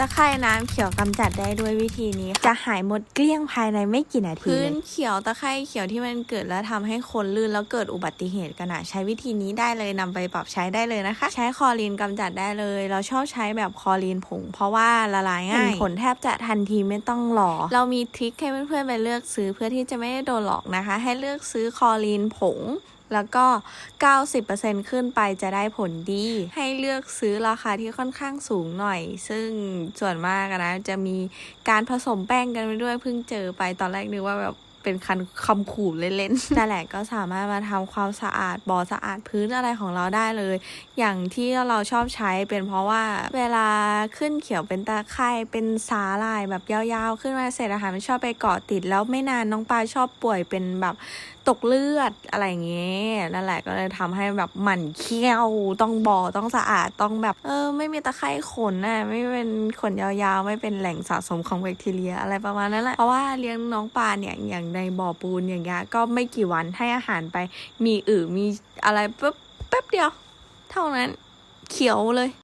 ตะไคร่น้ำเขียวกำจัดได้ด้วยวิธีนี้ค่ะจะหายหมดเกลี้ยงภายในไม่กี่นาทีพื้นเขียวตะไคร่เขียวที่มันเกิดแล้วทำให้คนลื่นแล้วเกิดอุบัติเหตุกันอะใช้วิธีนี้ได้เลยนำไปปรับใช้ได้เลยนะคะ ใช้คลอรีนกำจัดได้เลย เราชอบใช้แบบคลอรีนผง เพราะว่าละลายง่ายผลแทบจะทันทีไม่ต้องรอเรามีทริคให้เพื่อนๆไปเลือกซื้อเพื่อที่จะไม่ได้โดนหลอกนะคะ ให้เลือกซื้อคลอรีนผง แล้วก็ 90%ขึ้นไปจะได้ผลดี ให้เลือกซื้อราคาที่ค่อนข้างสูงหน่อย ซึ่งส่วนมากนะจะมีการผสมแป้งกันไปด้วยเพิ่งเจอไปตอนแรกนึกว่าแบบ เป็นคันคำขู่เล่นๆนั่นแหละก็สามารถมาทำความสะอาดบ่อสะอาดพื้นอะไรของเราได้เลย อย่างที่เราชอบใช้เป็นเพราะว่าเวลาขึ้นเขียวเป็นตาไคร่เป็นสาลายแบบยาวๆ ขึ้นมาเศษอาหารมันชอบไปเกาะติดแล้วไม่นานน้องปลาชอบป่วยเป็นแบบตกเลือดอะไรอย่างเงี้ยนั่นแหละก็เลยทำให้แบบหมั่นเคี้ยวต้องบ่อต้องสะอาดต้องแบบ เออ ไม่มีตะไคร่ขนน่ะไม่เป็นขนยาวๆ ไม่เป็นแหล่งสะสมของแบคทีเรียอะไรประมาณนั้นแหละเพราะว่าเลี้ยงน้องปลาเนี่ยอย่างในบ่อปูนอย่างเงี้ยก็ไม่กี่วันให้อาหารไป มีอือมีอะไรปุ๊บแป๊บเดียว เท่านั้นเขียวเลย